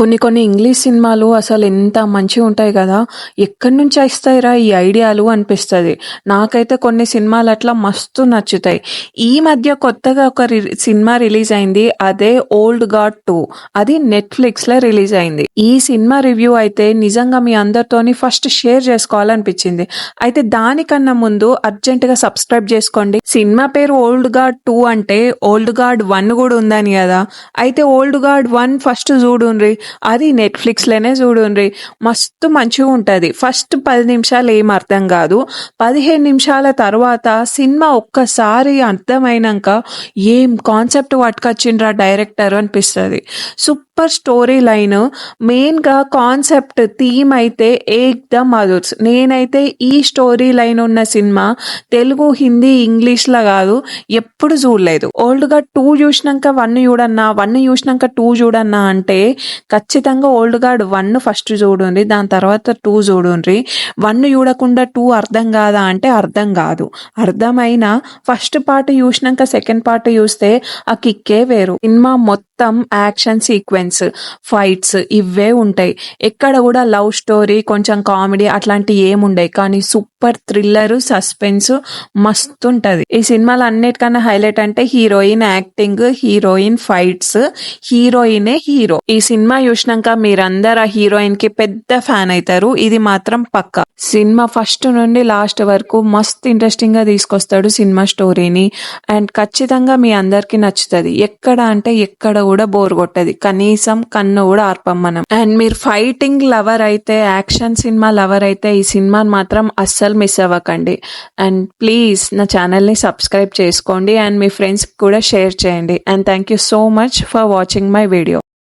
కొన్ని కొన్ని ఇంగ్లీష్ సినిమాలు అసలు ఎంత మంచిగా ఉంటాయి కదా ఎక్కడి నుంచి వస్తాయిరా ఈ ఐడియాలు అనిపిస్తుంది. నాకైతే కొన్ని సినిమాలు అట్లా మస్తు నచ్చుతాయి. ఈ మధ్య కొత్తగా ఒక రి- సినిమా రిలీజ్ అయింది అదే ఓల్డ్ గాడ్ టూ. అది నెట్ఫ్లిక్స్లో రిలీజ్ అయింది. ఈ సినిమా రివ్యూ అయితే నిజంగా మీ అందరితోని ఫస్ట్ షేర్ చేసుకోవాలనిపించింది. అయితే దానికన్నా ముందు అర్జెంట్గా సబ్స్క్రైబ్ చేసుకోండి. సినిమా పేరు ఓల్డ్ గాడ్ టూ అంటే ఓల్డ్ గాడ్ వన్ కూడా ఉందని కదా. అయితే ఓల్డ్ గాడ్ వన్ ఫస్ట్ చూడుండ్రి. అది నెట్ఫ్లిక్స్లోనే చూడండి చూడుండ్రి. మస్తు మంచిగా ఉంటుంది ఫస్ట్ పది నిమిషాలు ఏం అర్థం కాదు. పదిహేను నిమిషాల తర్వాత సినిమా ఒక్కసారి అర్థమైనాక ఏం కాన్సెప్ట్ పట్టుకొచ్చిండ్రా డైరెక్టర్ అనిపిస్తుంది. సూపర్ స్టోరీ లైన్ మెయిన్గా కాన్సెప్ట్ థీమ్ అయితే ఏక్దమ్ అదుర్స్ నేనైతే ఈ స్టోరీ లైన్ ఉన్న సినిమా తెలుగు హిందీ ఇంగ్లీష్ లా కాదు ఎప్పుడు చూడలేదు. ఓల్డ్గా టూ చూసినాక వన్ చూడన్నా వన్ చూసినాక టూ చూడన్నా అంటే ఖచ్చితంగా ఓల్డ్ గార్డ్ వన్ ఫస్ట్ చూడండి దాని తర్వాత టూ చూడండి వన్ చూడకుండా టూ అర్థం కాదా అంటే అర్థం కాదు. అర్థమైన ఫస్ట్ పార్ట్ చూసినాక సెకండ్ పార్ట్ చూస్తే ఆ కిక్కే వేరు. సినిమా మొత్తం మొత్తం యాక్షన్ సీక్వెన్స్ ఫైట్స్ ఇవే ఉంటాయి. ఎక్కడ కూడా లవ్ స్టోరీ కొంచెం కామెడీ అట్లాంటి ఏముండయి. కానీ సూపర్ థ్రిల్లర్ సస్పెన్స్ మస్తు ఉంటుంది. ఈ సినిమాలో అన్నిటికన్నా హైలైట్ అంటే హీరోయిన్ యాక్టింగ్ హీరోయిన్ ఫైట్స్ హీరోయినే హీరో. ఈ సినిమా చూసినాక మీరందరు ఆ హీరోయిన్కి పెద్ద ఫ్యాన్ అవుతారు ఇది మాత్రం పక్క. సినిమా ఫస్ట్ నుండి లాస్ట్ వరకు మస్తు ఇంట్రెస్టింగ్గా తీసుకొస్తాడు సినిమా స్టోరీని. అండ్ ఖచ్చితంగా మీ అందరికి నచ్చుతుంది. ఎక్కడ అంటే ఎక్కడ కూడా బోర్ కొట్టది. కనీసం కన్ను కూడా ఆర్పం మనం. అండ్ మీరు ఫైటింగ్ లవర్ అయితే యాక్షన్ సినిమా లవర్ అయితే ఈ సినిమాని మాత్రం అస్సలు మిస్ అవ్వకండి. అండ్ ప్లీజ్ నా ఛానల్ని సబ్స్క్రైబ్ చేసుకోండి. అండ్ మీ ఫ్రెండ్స్కి కూడా షేర్ చేయండి. And thank you so much for watching my video.